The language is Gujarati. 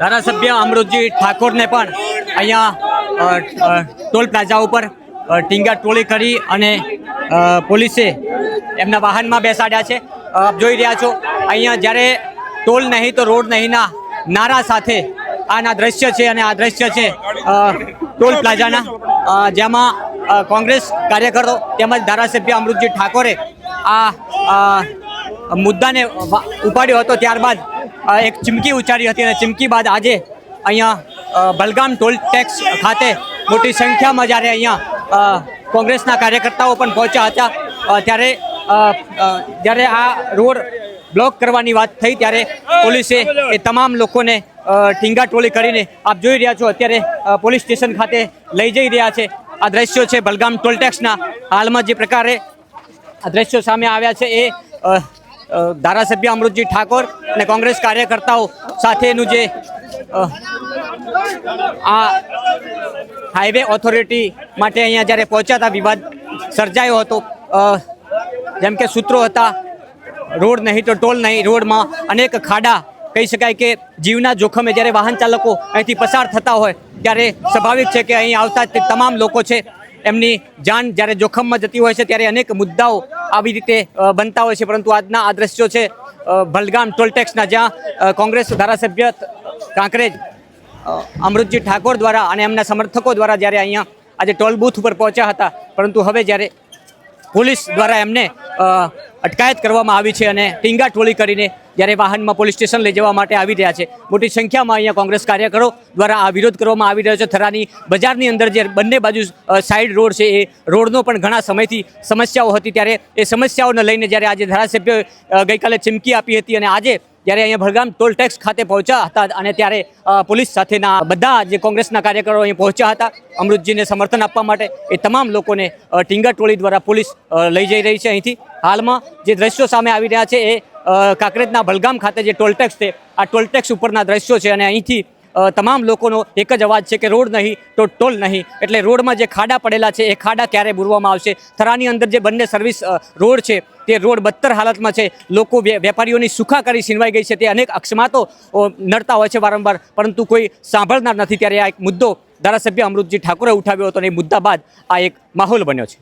ધારાસભ્ય અમૃતજી ઠાકોરને પણ અહીંયા ટોલ પ્લાઝા ઉપર ટીંગા ટોળી કરી અને પોલીસે એમના વાહનમાં બેસાડ્યા છે. આપ જોઈ રહ્યા છો, અહીંયા જ્યારે ટોલ નહીં તો રોડ નહીંના નારા સાથે આના દ્રશ્ય છે અને આ દ્રશ્ય છે ટોલ પ્લાઝાના. જેમાં કોંગ્રેસ કાર્યકરો તેમજ ધારાસભ્ય અમૃતજી ઠાકોરે આ મુદ્દાને ઉપાડ્યો હતો. ત્યારબાદ એક ચીમકી ઉચ્ચારી હતી અને ચીમકી બાદ આજે અહીંયા બલગામ ટોલ ટેક્સ ખાતે મોટી સંખ્યામાં જ્યારે અહીંયા કોંગ્રેસના કાર્યકર્તાઓ પણ પહોંચ્યા હતા ત્યારે જ્યારે આ રોડ બ્લોક કરવાની વાત થઈ ત્યારે પોલીસે એ તમામ લોકોને ઠીંગા ટોળી કરીને આપ જોઈ રહ્યા છો, અત્યારે પોલીસ સ્ટેશન ખાતે લઈ જઈ રહ્યા છે. આ દ્રશ્યો છે બલગામ ટોલટેક્સના હાલમાં જે પ્રકારે આ દ્રશ્યો સામે આવ્યા છે એ ધારાસભ્ય અમૃતજી ઠાકોર અને કોંગ્રેસ કાર્યકર્તાઓ સાથેનું જે આ હાઈવે ઓથોરિટી માટે અહીંયા જ્યારે પહોંચ્યા હતા, વિવાદ સર્જાયો હતો. જેમ કે સૂત્રો હતા, રોડ નહીં તો ટોલ નહીં, રોડમાં અનેક ખાડા કહી શકાય કે જીવના જોખમે જ્યારે વાહન ચાલકો અહીંથી પસાર થતા હોય, ત્યારે સ્વાભાવિક છે કે અહીં આવતા તે તમામ લોકો છે, એમની જાન જ્યારે જોખમમાં જતી હોય છે, ત્યારે અનેક મુદ્દાઓ આવી રીતે બનતા હોય છે. પરંતુ આજના આ દ્રશ્યો છે ભલગામ ટોલટેક્સના જ્યાં કોંગ્રેસ ધારાસભ્ય કાંકરેજ અમૃતજી ઠાકોર દ્વારા અને એમના સમર્થકો દ્વારા જ્યારે અહીંયા આજે ટોલ બૂથ ઉપર પહોંચ્યા હતા, પરંતુ હવે જ્યારે પોલીસ દ્વારા એમને અટકાયત કરવામાં આવી છે અને ટીંગા ટોળી કરીને જ્યારે વાહનમાં પોલીસ સ્ટેશન લઈ જવા માટે આવી રહ્યા છે. મોટી સંખ્યામાં અહીંયા કોંગ્રેસ કાર્યકરો દ્વારા આ વિરોધ કરવામાં આવી રહ્યો છે. થરાની બજારની અંદર જે બંને બાજુ સાઈડ રોડ છે એ રોડનો પણ ઘણા સમયથી સમસ્યાઓ હતી. ત્યારે એ સમસ્યાઓને લઈને જ્યારે આજે ધારાસભ્યોએ ગઈકાલે ચીમકી આપી હતી અને આજે જ્યારે અહીંયા ભરગામ ટોલ ટેક્સ ખાતે પહોંચ્યા હતા અને ત્યારે પોલીસ સાથેના બધા જે કોંગ્રેસના કાર્યકરો અહીં પહોંચ્યા હતા, અમૃતજીને સમર્થન આપવા માટે એ તમામ લોકોને ટીંગા ટોળી દ્વારા પોલીસ લઈ જઈ રહી છે અહીંથી. હાલમાં જે દ્રશ્યો સામે આવી રહ્યા છે એ કાંકરેજના ભલગામ ખાતે જે ટોલ ટેક્સ છે, આ ટોલ ટેક્સ ઉપરના દ્રશ્યો છે અને અહીંથી તમામ લોકોનો એક જ અવાજ છે કે રોડ નહીં, તો ટોલ નહીં. એટલે રોડમાં જે ખાડા પડેલા છે, એ ખાડા ક્યારે બુરવામાં આવશે? થરાની અંદર જે બંને સર્વિસ રોડ છે, તે રોડ બદતર હાલતમાં છે. લોકો વેપારીઓની સુખા કરી છીનવાઈ ગઈ છે. તે અનેક અક્ષમાતો નડતા હોય છે વારંવાર. પરંતુ કોઈ સાંભળનાર નથી. ત્યારે આ એક મુદ્દો ધારાસભ્ય અમૃતજી ઠાકોરે ઉઠાવ્યો હતો અને એ મુદ્દા બાદ આ એક માહોલ બન્યો છે.